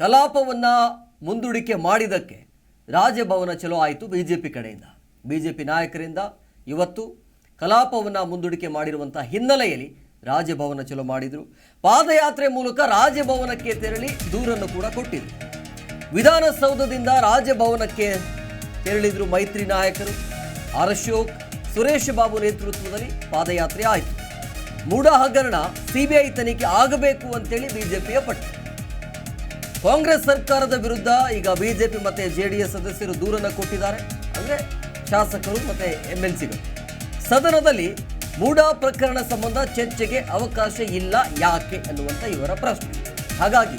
ಕಲಾಪವನ್ನ ಮುಂದೂಡಿಕೆ ಮಾಡಿದ್ದಕ್ಕೆ ರಾಜಭವನ ಚಲೋ ಆಯಿತು ಬಿ ಜೆ ಪಿ ಕಡೆಯಿಂದ. ಬಿ ಜೆ ಪಿ ನಾಯಕರಿಂದ ಇವತ್ತು ಕಲಾಪವನ್ನು ಮುಂದೂಡಿಕೆ ಮಾಡಿರುವಂಥ ಹಿನ್ನೆಲೆಯಲ್ಲಿ ರಾಜಭವನ ಚಲೋ ಮಾಡಿದರು. ಪಾದಯಾತ್ರೆ ಮೂಲಕ ರಾಜಭವನಕ್ಕೆ ತೆರಳಿ ದೂರನ್ನು ಕೂಡ ಕೊಟ್ಟಿದ್ರು. ವಿಧಾನಸೌಧದಿಂದ ರಾಜಭವನಕ್ಕೆ ತೆರಳಿದ್ರು ಮೈತ್ರಿ ನಾಯಕರು. ಆರ್ ಅಶೋಕ್ ಸುರೇಶ್ ಬಾಬು ನೇತೃತ್ವದಲ್ಲಿ ಪಾದಯಾತ್ರೆ ಆಯಿತು. ಮೂಡ ಹಗರಣ ಸಿಬಿಐ ತನಿಖೆ ಆಗಬೇಕು ಅಂತೇಳಿ ಬಿಜೆಪಿಯ ಪಟ್ಟು. ಕಾಂಗ್ರೆಸ್ ಸರ್ಕಾರದ ವಿರುದ್ಧ ಈಗ ಬಿಜೆಪಿ ಮತ್ತೆ ಎಸ್ ಸದಸ್ಯರು ದೂರನ್ನ ಕೊಟ್ಟಿದ್ದಾರೆ. ಅಂದ್ರೆ ಶಾಸಕರು ಮತ್ತೆ ಎಂ ಎಲ್ ಸಿಗಳು ಸದನದಲ್ಲಿ ಮೂಡಾ ಪ್ರಕರಣ ಸಂಬಂಧ ಚರ್ಚೆಗೆ ಅವಕಾಶ ಇಲ್ಲ ಯಾಕೆ ಅನ್ನುವಂಥ ಇವರ ಪ್ರಶ್ನೆ. ಹಾಗಾಗಿ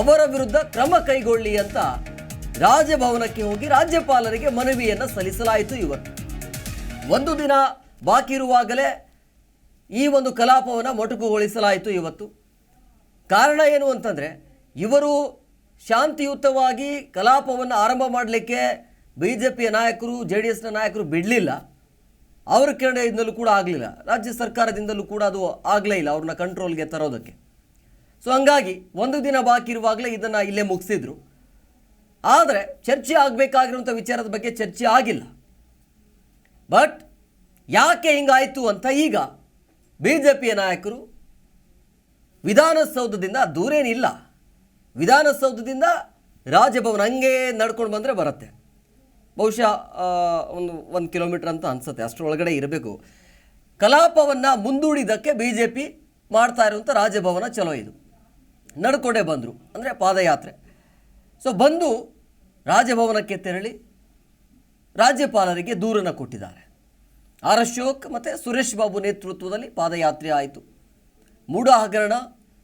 ಅವರ ವಿರುದ್ಧ ಕ್ರಮ ಕೈಗೊಳ್ಳಿ ಅಂತ ರಾಜಭವನಕ್ಕೆ ಹೋಗಿ ರಾಜ್ಯಪಾಲರಿಗೆ ಮನವಿಯನ್ನು ಸಲ್ಲಿಸಲಾಯಿತು ಇವತ್ತು ಒಂದು ದಿನ ಬಾಕಿ ಇರುವಾಗಲೇ ಈ ಒಂದು ಕಲಾಪವನ್ನು ಮೊಟಕುಗೊಳಿಸಲಾಯಿತು ಇವತ್ತು. ಕಾರಣ ಏನು ಅಂತಂದರೆ ಇವರು ಶಾಂತಿಯುತವಾಗಿ ಕಲಾಪವನ್ನು ಆರಂಭ ಮಾಡಲಿಕ್ಕೆ ಬಿ ಜೆ ಪಿಯ ನಾಯಕರು ಜೆ ಡಿ ಎಸ್ನ ನಾಯಕರು ಬಿಡಲಿಲ್ಲ. ಅವರ ಕಡೆಯಿಂದಲೂ ಕೂಡ ಆಗಲಿಲ್ಲ. ರಾಜ್ಯ ಸರ್ಕಾರದಿಂದಲೂ ಕೂಡ ಅದು ಆಗಲೇ ಇಲ್ಲ, ಅವ್ರನ್ನ ಕಂಟ್ರೋಲ್ಗೆ ತರೋದಕ್ಕೆ. ಸೊ ಹಂಗಾಗಿ ಒಂದು ದಿನ ಬಾಕಿ ಇರುವಾಗಲೇ ಇದನ್ನು ಇಲ್ಲೇ ಮುಗಿಸಿದ್ರು. ಆದರೆ ಚರ್ಚೆ ಆಗಬೇಕಾಗಿರುವಂಥ ವಿಚಾರದ ಬಗ್ಗೆ ಚರ್ಚೆ ಆಗಿಲ್ಲ. ಬಟ್ ಯಾಕೆ ಹಿಂಗಾಯಿತು ಅಂತ ಈಗ ಬಿ ಜೆ ಪಿಯ ನಾಯಕರು ವಿಧಾನಸೌಧದಿಂದ ದೂರೇನಿಲ್ಲ. ವಿಧಾನಸೌಧದಿಂದ ರಾಜಭವನ ಹಂಗೆ ನಡ್ಕೊಂಡು ಬಂದರೆ ಬರುತ್ತೆ. ಬಹುಶಃ ಒಂದು ಒಂದು ಕಿಲೋಮೀಟ್ರ್ ಅಂತ ಅನಿಸುತ್ತೆ. ಅಷ್ಟರೊಳಗಡೆ ಇರಬೇಕು. ಕಲಾಪವನ್ನು ಮುಂದೂಡಿದ್ದಕ್ಕೆ ಬಿ ಜೆ ಪಿ ಮಾಡ್ತಾ ಇರುವಂಥ ರಾಜಭವನ ಚಲೋ ಇದು. ನಡ್ಕೊಂಡೇ ಬಂದರು. ಅಂದರೆ ಪಾದಯಾತ್ರೆ. ಸೊ ಬಂದು ರಾಜಭವನಕ್ಕೆ ತೆರಳಿ ರಾಜ್ಯಪಾಲರಿಗೆ ದೂರನ್ನು ಕೊಟ್ಟಿದ್ದಾರೆ. ಆರ್ ಅಶೋಕ್ ಮತ್ತು ಸುರೇಶ್ ಬಾಬು ನೇತೃತ್ವದಲ್ಲಿ ಪಾದಯಾತ್ರೆ ಆಯಿತು. ಮೂಡ ಹಗರಣ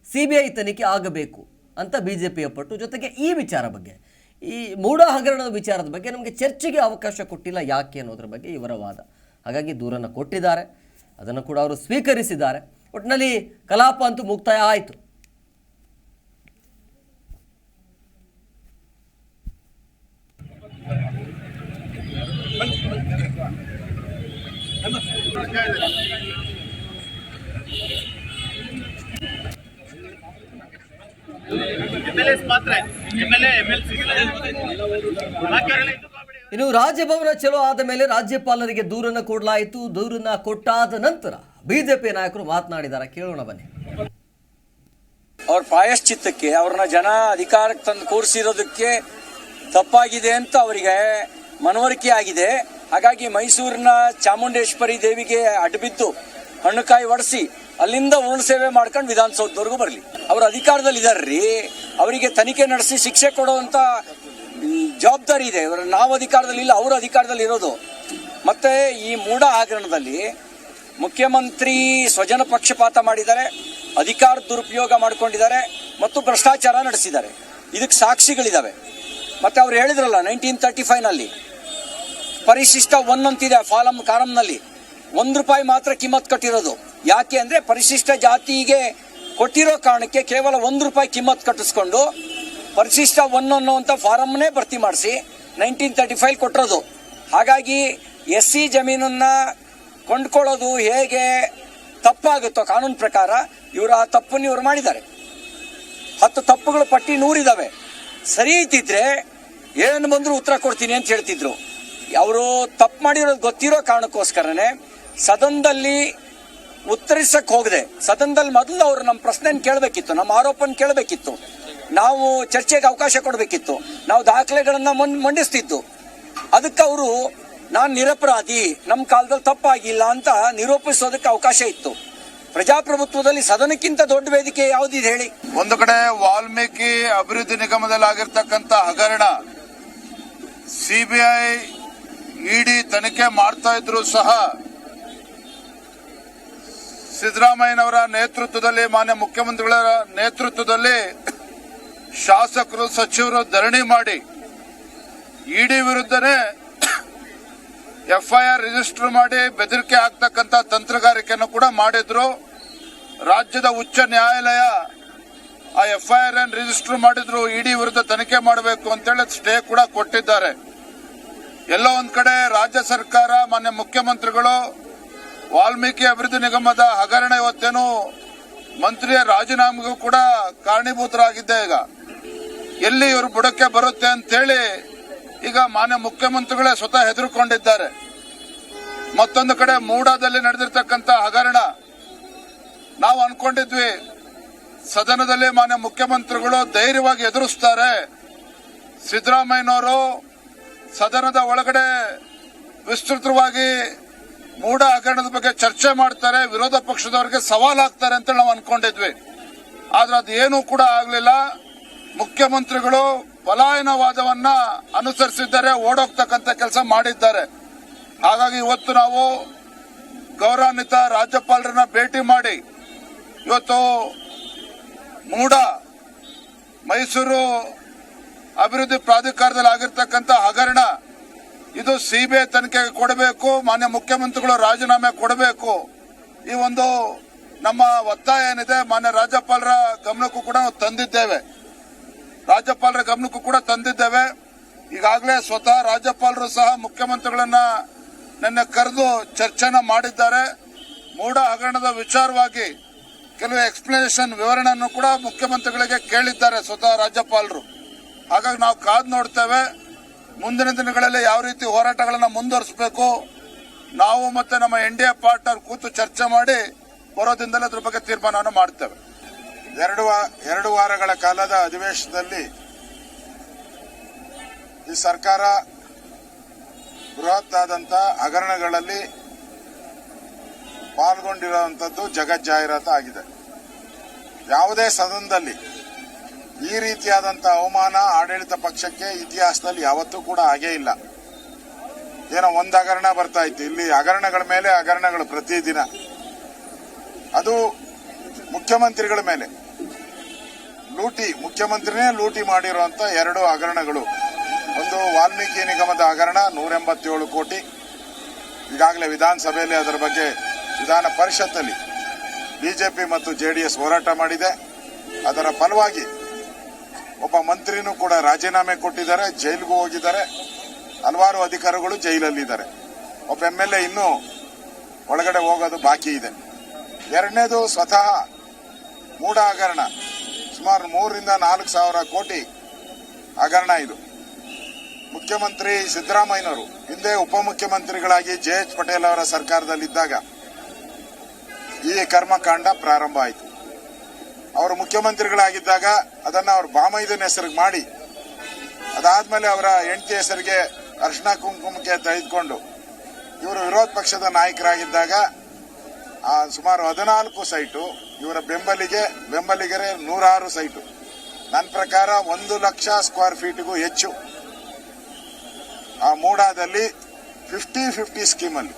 ಸಿ ಬಿ ಐ ತನಿಖೆ ಆಗಬೇಕು. ಅಂತ ಬಿ ಜೆ ಪಿಯ ಪಟ್ಟು ಜೊತೆಗೆ ಈ ವಿಚಾರ ಬಗ್ಗೆ, ಈ ಮೂಢ ಹಗರಣದ ವಿಚಾರದ ಬಗ್ಗೆ ನಮಗೆ ಚರ್ಚೆಗೆ ಅವಕಾಶ ಕೊಟ್ಟಿಲ್ಲ ಯಾಕೆ ಅನ್ನೋದ್ರ ಬಗ್ಗೆ ಇವರ ವಾದ. ಹಾಗಾಗಿ ದೂರನ್ನು ಕೊಟ್ಟಿದ್ದಾರೆ, ಅದನ್ನು ಕೂಡ ಅವರು ಸ್ವೀಕರಿಸಿದ್ದಾರೆ. ಒಟ್ಟಿನಲ್ಲಿ ಕಲಾಪ ಅಂತೂ ಮುಕ್ತಾಯ ಆಯಿತು. Thank ಮಾತ್ರ ಇನ್ನು ರಾಜ್ಯಭವನ ಚಲೋ ಆದ ಮೇಲೆ ರಾಜ್ಯಪಾಲರಿಗೆ ದೂರನ್ನು ಕೊಡಲಾಯಿತು. ದೂರನ್ನ ಕೊಟ್ಟಾದ ನಂತರ ಬಿಜೆಪಿ ನಾಯಕರು ಮಾತನಾಡಿದ್ದಾರೆ ಕೇಳೋಣ ಬನ್ನಿ. ಅವ್ರ ಪ್ರಾಯಶ್ಚಿತ್ತಕ್ಕೆ ಅವ್ರನ್ನ ಜನ ಅಧಿಕಾರಕ್ಕೆ ತಂದು ಕೂರಿಸಿರೋದಕ್ಕೆ ತಪ್ಪಾಗಿದೆ ಅಂತ ಅವರಿಗೆ ಮನವರಿಕೆ ಆಗಿದೆ. ಹಾಗಾಗಿ ಮೈಸೂರಿನ ಚಾಮುಂಡೇಶ್ವರಿ ದೇವಿಗೆ ಅಡ್ಡಬಿದ್ದು ಹಣ್ಣುಕಾಯಿ ಒಡಿಸಿ ಅಲ್ಲಿಂದ ಉರುಳು ಸೇವೆ ಮಾಡ್ಕೊಂಡು ವಿಧಾನಸೌಧದವರೆಗೂ ಬರಲಿ. ಅವ್ರ ಅಧಿಕಾರದಲ್ಲಿ ಇದಾರ್ರಿ ಅವರಿಗೆ ತನಿಖೆ ನಡೆಸಿ ಶಿಕ್ಷೆ ಕೊಡುವಂತ ಜವಾಬ್ದಾರಿ ಇದೆ. ಇವರು ನಾವು ಅಧಿಕಾರದಲ್ಲಿ ಇಲ್ಲ, ಅವರು ಅಧಿಕಾರದಲ್ಲಿ ಇರೋದು. ಮತ್ತೆ ಈ ಮೂಢ ಹಗರಣದಲ್ಲಿ ಮುಖ್ಯಮಂತ್ರಿ ಸ್ವಜನ ಪಕ್ಷಪಾತ ಮಾಡಿದ್ದಾರೆ, ಅಧಿಕಾರ ದುರುಪಯೋಗ ಮಾಡಿಕೊಂಡಿದ್ದಾರೆ ಮತ್ತು ಭ್ರಷ್ಟಾಚಾರ ನಡೆಸಿದ್ದಾರೆ. ಇದಕ್ಕೆ ಸಾಕ್ಷಿಗಳಿದ್ದಾವೆ ಮತ್ತೆ ಅವ್ರು ಹೇಳಿದ್ರಲ್ಲ ನೈನ್ಟೀನ್ ತರ್ಟಿ ಫೈವ್ನಲ್ಲಿ, ಪರಿಶಿಷ್ಟ ಒನ್ ಅಂತಿದೆ ಫಾಲಂ, ಕಾರಂನಲ್ಲಿ. ಒಂದು ರೂಪಾಯಿ ಮಾತ್ರ ಕಿಮ್ಮತ್ ಕಟ್ಟಿರೋದು. ಯಾಕೆ ಅಂದ್ರೆ ಪರಿಶಿಷ್ಟ ಜಾತಿಗೆ ಕೊಟ್ಟಿರೋ ಕಾರಣಕ್ಕೆ ಕೇವಲ ಒಂದು ರೂಪಾಯಿ ಕಿಮ್ಮತ್ ಕಟ್ಟಿಸ್ಕೊಂಡು ಪರಿಶಿಷ್ಟ ಒನ್ ಅನ್ನುವಂಥ ಫಾರಮ್ನೇ ಭರ್ತಿ ಮಾಡಿಸಿ ನೈನ್ಟೀನ್ ತರ್ಟಿ ಫೈವ್ ಕೊಟ್ಟಿರೋದು. ಹಾಗಾಗಿ ಎಸ್ ಸಿ ಜಮೀನನ್ನ ಕೊಂಡ್ಕೊಳ್ಳೋದು ಹೇಗೆ ತಪ್ಪಾಗುತ್ತೋ ಕಾನೂನು ಪ್ರಕಾರ ಇವರು ಆ ತಪ್ಪನ್ನು ಇವರು ಮಾಡಿದ್ದಾರೆ. ಹತ್ತು ತಪ್ಪುಗಳ ಪಟ್ಟಿ ನೂರಿದಾವೆ. ಸರಿ ಇದ್ದಿದ್ರೆ ಏನು ಬಂದರೂ ಉತ್ತರ ಕೊಡ್ತೀನಿ ಅಂತ ಹೇಳ್ತಿದ್ರು. ಅವರು ತಪ್ಪು ಮಾಡಿರೋದು ಗೊತ್ತಿರೋ ಕಾರಣಕ್ಕೋಸ್ಕರನೇ ಸದನದಲ್ಲಿ ಉತ್ತರಿಸಕ್ ಹೋಗದೆ. ಸದನದಲ್ಲಿ ಮೊದಲು ಅವರು ನಮ್ಮ ಪ್ರಶ್ನೆ ಕೇಳಬೇಕಿತ್ತು ನಮ್ಮ ಆರೋಪನ ಕೇಳಬೇಕಿತ್ತು. ನಾವು ಚರ್ಚೆಗೆ ಅವಕಾಶ ಕೊಡಬೇಕಿತ್ತು. ನಾವು ದಾಖಲೆಗಳನ್ನ ಮಂಡಿಸ್ತಿತ್ತು ಅದಕ್ಕೆ ಅವರು, ನಾನು ನಿರಪರಾಧಿ ನಮ್ಮ ಕಾಲದಲ್ಲಿ ತಪ್ಪಾಗಿಲ್ಲ ಅಂತ ನಿರೂಪಿಸೋದಕ್ಕೆ ಅವಕಾಶ ಇತ್ತು. ಪ್ರಜಾಪ್ರಭುತ್ವದಲ್ಲಿ ಸದನಕ್ಕಿಂತ ದೊಡ್ಡ ವೇದಿಕೆ ಯಾವ್ದಿದೆ ಹೇಳಿ? ಒಂದು ಕಡೆ ವಾಲ್ಮೀಕಿ ಅಭಿವೃದ್ಧಿ ನಿಗಮದಲ್ಲಿ ಆಗಿರ್ತಕ್ಕಂಥ ಹಗರಣ ಸಿಬಿಐ ಇಡಿ ತನಿಖೆ ಮಾಡ್ತಾ ಇದ್ರು ಸಹ ಸಿದ್ದರಾಮಯ್ಯನವರ ನೇತೃತ್ವದಲ್ಲಿ ಮಾನ್ಯ ಮುಖ್ಯಮಂತ್ರಿಗಳ ನೇತೃತ್ವದಲ್ಲಿ ಶಾಸಕರು, ಸಚಿವರು ಧರಣಿ ಮಾಡಿ ಇಡಿ ವಿರುದ್ಧನೇ ಎಫ್ಐಆರ್ ರಿಜಿಸ್ಟರ್ ಮಾಡಿ ಬೆದರಿಕೆ ಆಗ್ತಕ್ಕಂಥ ತಂತ್ರಗಾರಿಕೆಯನ್ನು ಕೂಡ ಮಾಡಿದ್ರು. ರಾಜ್ಯದ ಉಚ್ಚ ನ್ಯಾಯಾಲಯ ಆ ಎಫ್ಐಆರ್ ಅನ್ನು ರಿಜಿಸ್ಟರ್ ಮಾಡಿದ್ರು, ಇಡಿ ವಿರುದ್ಧ ತನಿಖೆ ಮಾಡಬೇಕು ಅಂತೇಳಿ ಸ್ಟೇ ಕೂಡ ಕೊಟ್ಟಿದ್ದಾರೆ. ಎಲ್ಲೋ ಒಂದ್ ಕಡೆ ರಾಜ್ಯ ಸರ್ಕಾರ, ಮಾನ್ಯ ಮುಖ್ಯಮಂತ್ರಿಗಳು ವಾಲ್ಮೀಕಿ ಅಭಿವೃದ್ಧಿ ನಿಗಮದ ಹಗರಣ ಇವತ್ತೇನು ಮಂತ್ರಿಯ ರಾಜೀನಾಮೆಗೂ ಕೂಡ ಕಾರಣೀಭೂತರಾಗಿದ್ದೆ ಈಗ. ಎಲ್ಲಿ ಇವರು ಬುಡಕ್ಕೆ ಬರುತ್ತೆ ಅಂತೇಳಿ ಈಗ ಮಾನ್ಯ ಮುಖ್ಯಮಂತ್ರಿಗಳೇ ಸ್ವತಃ ಹೆದರ್ಕೊಂಡಿದ್ದಾರೆ. ಮತ್ತೊಂದು ಕಡೆ ಮೂಡಾದಲ್ಲಿ ನಡೆದಿರ್ತಕ್ಕಂಥ ಹಗರಣ. ನಾವು ಅನ್ಕೊಂಡಿದ್ವಿ, ಸದನದಲ್ಲಿ ಮಾನ್ಯ ಮುಖ್ಯಮಂತ್ರಿಗಳು ಧೈರ್ಯವಾಗಿ ಎದುರಿಸ್ತಾರೆ. ಸಿದ್ದರಾಮಯ್ಯನವರು ಸದನದ ಒಳಗಡೆ ವಿಸ್ತೃತವಾಗಿ ಮೂಢ ಹಗರಣದ ಬಗ್ಗೆ ಚರ್ಚೆ ಮಾಡ್ತಾರೆ, ವಿರೋಧ ಪಕ್ಷದವರಿಗೆ ಸವಾಲ್ ಹಾಕ್ತಾರೆ ಅಂತ ನಾವು ಅನ್ಕೊಂಡಿದ್ವಿ. ಆದ್ರೆ ಅದೇನೂ ಕೂಡ ಆಗ್ಲಿಲ್ಲ. ಮುಖ್ಯಮಂತ್ರಿಗಳು ಪಲಾಯನವಾದವನ್ನ ಅನುಸರಿಸಿದ್ದಾರೆ, ಓಡೋಗ್ತಕ್ಕಂಥ ಕೆಲಸ ಮಾಡಿದ್ದಾರೆ. ಹಾಗಾಗಿ ಇವತ್ತು ನಾವು ಗೌರವಾನ್ವಿತ ರಾಜ್ಯಪಾಲರನ್ನ ಭೇಟಿ ಮಾಡಿ, ಇವತ್ತು ಮೂಡ ಮೈಸೂರು ಅಭಿವೃದ್ಧಿ ಪ್ರಾಧಿಕಾರದಲ್ಲಿ ಆಗಿರ್ತಕ್ಕಂಥ ಹಗರಣ ಇದು ಸಿಬಿಐ ತನಿಖೆಗೆ ಕೊಡಬೇಕು, ಮಾನ್ಯ ಮುಖ್ಯಮಂತ್ರಿಗಳು ರಾಜೀನಾಮೆ ಕೊಡಬೇಕು. ಈ ಒಂದು ನಮ್ಮ ಒತ್ತಾಯ ಏನಿದೆ, ಮಾನ್ಯ ರಾಜ್ಯಪಾಲರ ಗಮನಕ್ಕೂ ಕೂಡ ತಂದಿದ್ದೇವೆ. ರಾಜ್ಯಪಾಲರ ಗಮನಕ್ಕೂ ಕೂಡ ತಂದಿದ್ದೇವೆ. ಈಗಾಗಲೇ ಸ್ವತಃ ರಾಜ್ಯಪಾಲರು ಸಹ ಮುಖ್ಯಮಂತ್ರಿಗಳನ್ನ ನಿನ್ನೆ ಕರೆದು ಚರ್ಚೆನ ಮಾಡಿದ್ದಾರೆ. ಮೂಡ ಹಗರಣದ ವಿಚಾರವಾಗಿ ಕೆಲವು ಎಕ್ಸ್ಪ್ಲನೇಷನ್ ವಿವರಣೆಯನ್ನು ಕೂಡ ಮುಖ್ಯಮಂತ್ರಿಗಳಿಗೆ ಕೇಳಿದ್ದಾರೆ ಸ್ವತಃ ರಾಜ್ಯಪಾಲರು. ಹಾಗಾಗಿ ನಾವು ಕಾದು ನೋಡ್ತೇವೆ. ಮುಂದಿನ ದಿನಗಳಲ್ಲಿ ಯಾವ ರೀತಿ ಹೋರಾಟಗಳನ್ನು ಮುಂದುವರಿಸಬೇಕು? ನಾವು ಮತ್ತೆ ನಮ್ಮ ಎನ್ ಡಿ ಎ ಪಾರ್ಟ್ನರ್ ಕೂತು ಚರ್ಚೆ ಮಾಡಿ ಬರೋದಿಂದಲೇ ಅದ್ರ ಬಗ್ಗೆ ತೀರ್ಮಾನವನ್ನು ಮಾಡ್ತೇವೆ. ಎರಡು ಎರಡು ವಾರಗಳ ಕಾಲದ ಅಧಿವೇಶನದಲ್ಲಿ ಈ ಸರ್ಕಾರ ಬೃಹತ್ ಆದಂತಹ ಹಗರಣಗಳಲ್ಲಿ ಪಾಲ್ಗೊಂಡಿರುವಂತದ್ದು ಜಗಜ್ಜಾಹೀರಾತ ಆಗಿದೆ. ಯಾವುದೇ ಸದನದಲ್ಲಿ ಈ ರೀತಿಯಾದಂತ ಅವಮಾನ ಆಡಳಿತ ಪಕ್ಷಕ್ಕೆ ಇತಿಹಾಸದಲ್ಲಿ ಯಾವತ್ತೂ ಕೂಡ ಹಾಗೇ ಇಲ್ಲ. ಏನೋ ಒಂದು ಹಗರಣ ಬರ್ತಾ ಇತ್ತು. ಇಲ್ಲಿ ಹಗರಣಗಳ ಮೇಲೆ ಹಗರಣಗಳು ಪ್ರತಿದಿನ. ಅದು ಮುಖ್ಯಮಂತ್ರಿಗಳ ಮೇಲೆ. ಲೂಟಿ, ಮುಖ್ಯಮಂತ್ರಿನೇ ಲೂಟಿ ಮಾಡಿರುವಂತ ಎರಡು ಹಗರಣಗಳು. ಒಂದು ವಾಲ್ಮೀಕಿ ನಿಗಮದ ಹಗರಣ ನೂರ ಎಂಬತ್ತೇಳು ಕೋಟಿ. ಈಗಾಗಲೇ ವಿಧಾನಸಭೆಯಲ್ಲಿ ಅದರ ಬಗ್ಗೆ ವಿಧಾನ ಪರಿಷತ್ತಲ್ಲಿ ಬಿಜೆಪಿ ಮತ್ತು ಜೆಡಿಎಸ್ ಹೋರಾಟ ಮಾಡಿದೆ. ಅದರ ಫಲವಾಗಿ ಒಬ್ಬ ಮಂತ್ರಿನೂ ಕೂಡ ರಾಜೀನಾಮೆ ಕೊಟ್ಟಿದ್ದಾರೆ, ಜೈಲಿಗೂ ಹೋಗಿದ್ದಾರೆ. ಹಲವಾರು ಅಧಿಕಾರಿಗಳು ಜೈಲಲ್ಲಿದ್ದಾರೆ. ಒಬ್ಬ ಎಂ ಎಲ್ ಎ ಇನ್ನೂ ಒಳಗಡೆ ಹೋಗೋದು ಬಾಕಿ ಇದೆ. ಎರಡನೇದು ಸ್ವತಃ ಮೂಢ ಹಗರಣ ಸುಮಾರು ಮೂರರಿಂದ ನಾಲ್ಕು ಸಾವಿರ ಕೋಟಿ ಹಗರಣ ಇದು. ಮುಖ್ಯಮಂತ್ರಿ ಸಿದ್ದರಾಮಯ್ಯನವರು, ಹಿಂದೆ ಉಪಮುಖ್ಯಮಂತ್ರಿಗಳಾಗಿ ಜೆ ಎಚ್ ಪಟೇಲ್ ಅವರ ಸರ್ಕಾರದಲ್ಲಿದ್ದಾಗ ಈ ಕರ್ಮಕಾಂಡ ಪ್ರಾರಂಭ ಆಯಿತು. ಅವರು ಮುಖ್ಯಮಂತ್ರಿಗಳಾಗಿದ್ದಾಗ ಅದನ್ನ ಅವ್ರ ಬಾಮೈದನ ಹೆಸರಿಗೆ ಮಾಡಿ ಅದಾದ್ಮೇಲೆ ಅವರ ಹೆಂಡತಿ ಹೆಸರಿಗೆ ಅರ್ಶನ ಕುಂಕುಮಕ್ಕೆ ತೆಗೆದುಕೊಂಡು ಇವರು ವಿರೋಧ ಪಕ್ಷದ ನಾಯಕರಾಗಿದ್ದಾಗ ಆ ಸುಮಾರು ಹದಿನಾಲ್ಕು ಸೈಟು ಇವರ ಬೆಂಬಲಿಗೆ ಬೆಂಬಲಿಗರೇ ನೂರಾರು ಸೈಟು. ನನ್ನ ಪ್ರಕಾರ ಒಂದು ಲಕ್ಷ ಸ್ಕ್ವೇರ್ ಫೀಟ್ಗೂ ಹೆಚ್ಚು. ಆ ಮೂಡಾದಲ್ಲಿ ಫಿಫ್ಟಿ ಫಿಫ್ಟಿ ಸ್ಕೀಮಲ್ಲಿ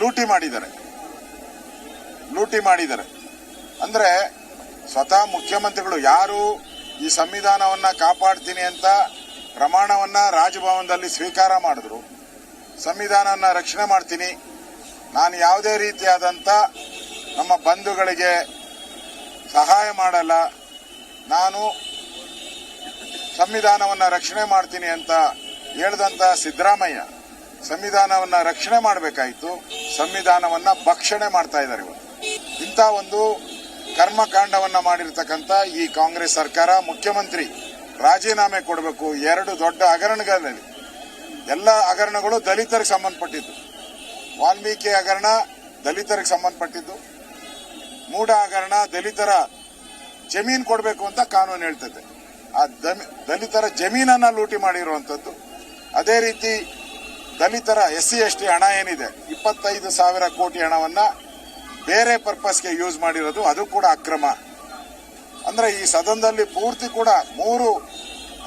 ಲೂಟಿ ಮಾಡಿದ್ದಾರೆ. ಲೂಟಿ ಮಾಡಿದ್ದಾರೆ. ಅಂದ್ರೆ ಸ್ವತಃ ಮುಖ್ಯಮಂತ್ರಿಗಳು ಯಾರು ಈ ಸಂವಿಧಾನವನ್ನ ಕಾಪಾಡ್ತೀನಿ ಅಂತ ಪ್ರಮಾಣವನ್ನ ರಾಜಭವನದಲ್ಲಿ ಸ್ವೀಕಾರ ಮಾಡಿದ್ರು. ಸಂವಿಧಾನವನ್ನ ರಕ್ಷಣೆ ಮಾಡ್ತೀನಿ. ನಾನು ಯಾವುದೇ ರೀತಿಯಾದಂಥ ನಮ್ಮ ಬಂಧುಗಳಿಗೆ ಸಹಾಯ ಮಾಡಲ್ಲ. ನಾನು ಸಂವಿಧಾನವನ್ನು ರಕ್ಷಣೆ ಮಾಡ್ತೀನಿ ಅಂತ ಹೇಳಿದಂಥ ಸಿದ್ದರಾಮಯ್ಯ ಸಂವಿಧಾನವನ್ನು ರಕ್ಷಣೆ ಮಾಡಬೇಕಾಯಿತು. ಸಂವಿಧಾನವನ್ನು ಭಕ್ಷಣೆ ಮಾಡ್ತಾ ಇದ್ದಾರೆ ಇವತ್ತು ಇಂಥ ಒಂದು ಕರ್ಮಕಾಂಡವನ್ನ ಮಾಡಿರ್ತಕ್ಕಂಥ ಈ ಕಾಂಗ್ರೆಸ್ ಸರ್ಕಾರ, ಮುಖ್ಯಮಂತ್ರಿ ರಾಜೀನಾಮೆ ಕೊಡಬೇಕು, ಎರಡು ದೊಡ್ಡ ಹಗರಣಗಳಲ್ಲಿ. ಎಲ್ಲ ಹಗರಣಗಳು ದಲಿತರಿಗೆ ಸಂಬಂಧಪಟ್ಟಿದ್ದು. ವಾಲ್ಮೀಕಿ ಹಗರಣ ದಲಿತರಿಗೆ ಸಂಬಂಧಪಟ್ಟಿದ್ದು. ಮೂಢ ಹಗರಣ ದಲಿತರ ಜಮೀನು ಕೊಡಬೇಕು ಅಂತ ಕಾನೂನು ಹೇಳ್ತದೆ. ಆ ದಲಿತರ ಜಮೀನನ್ನ ಲೂಟಿ ಮಾಡಿರುವಂಥದ್ದು. ಅದೇ ರೀತಿ ದಲಿತರ ಎಸ್ ಸಿ ಎಸ್ ಟಿ ಹಣ ಏನಿದೆ? ಇಪ್ಪತ್ತೈದು ಸಾವಿರ ಕೋಟಿ ಹಣವನ್ನ ಬೇರೆ ಪರ್ಪಸ್ಗೆ ಯೂಸ್ ಮಾಡಿರೋದು ಅದು ಕೂಡ ಅಕ್ರಮ. ಅಂದ್ರೆ ಈ ಸದನದಲ್ಲಿ ಪೂರ್ತಿ ಕೂಡ ಮೂರು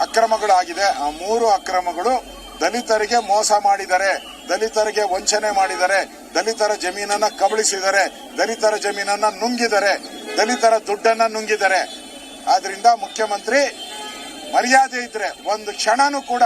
ಅಕ್ರಮಗಳಾಗಿದೆ. ಆ ಮೂರು ಅಕ್ರಮಗಳು ದಲಿತರಿಗೆ ಮೋಸ ಮಾಡಿದರೆ ದಲಿತರಿಗೆ ವಂಚನೆ ಮಾಡಿದರೆ ದಲಿತರ ಜಮೀನನ್ನ ಕಬಳಿಸಿದರೆ ದಲಿತರ ಜಮೀನನ್ನ ನುಂಗಿದರೆ ದಲಿತರ ದುಡ್ಡನ್ನ ನುಂಗಿದರೆ ಆದ್ರಿಂದ ಮುಖ್ಯಮಂತ್ರಿ ಮರ್ಯಾದೆ ಇದ್ರೆ ಒಂದು ಕ್ಷಣನೂ ಕೂಡ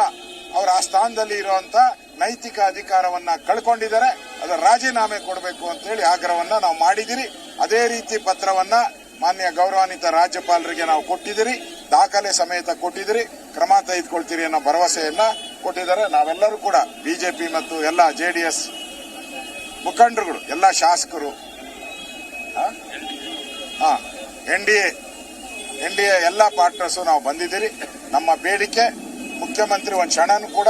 ಅವರ ಆ ಸ್ಥಾನದಲ್ಲಿ ಇರುವಂತ ನೈತಿಕ ಅಧಿಕಾರವನ್ನ ಕಳ್ಕೊಂಡಿದ್ದಾರೆ. ಅದರ ರಾಜೀನಾಮೆ ಕೊಡಬೇಕು ಅಂತ ಹೇಳಿ ಆಗ್ರಹವನ್ನ ನಾವು ಮಾಡಿದಿರಿ. ಅದೇ ರೀತಿ ಪತ್ರವನ್ನ ಮಾನ್ಯ ಗೌರವಾನ್ವಿತ ರಾಜ್ಯಪಾಲರಿಗೆ ನಾವು ಕೊಟ್ಟಿದ್ದೀರಿ ದಾಖಲೆ ಸಮೇತ ಕೊಟ್ಟಿದ್ದೀರಿ ಕ್ರಮ ತೆಗೆದುಕೊಳ್ತೀರಿ ಅನ್ನೋ ಭರವಸೆಯನ್ನ ಕೊಟ್ಟಿದ್ದಾರೆ. ನಾವೆಲ್ಲರೂ ಕೂಡ ಬಿಜೆಪಿ ಮತ್ತು ಎಲ್ಲ ಜೆಡಿಎಸ್ ಮುಖಂಡರುಗಳು, ಎಲ್ಲ ಶಾಸಕರು N D A, N D A ಎಲ್ಲ ಪಾರ್ಟ್ನರ್ಸು ನಾವು ಬಂದಿದ್ದೀರಿ. ನಮ್ಮ ಬೇಡಿಕೆ, ಮುಖ್ಯಮಂತ್ರಿ ಒಂದು ಕ್ಷಣನೂ ಕೂಡ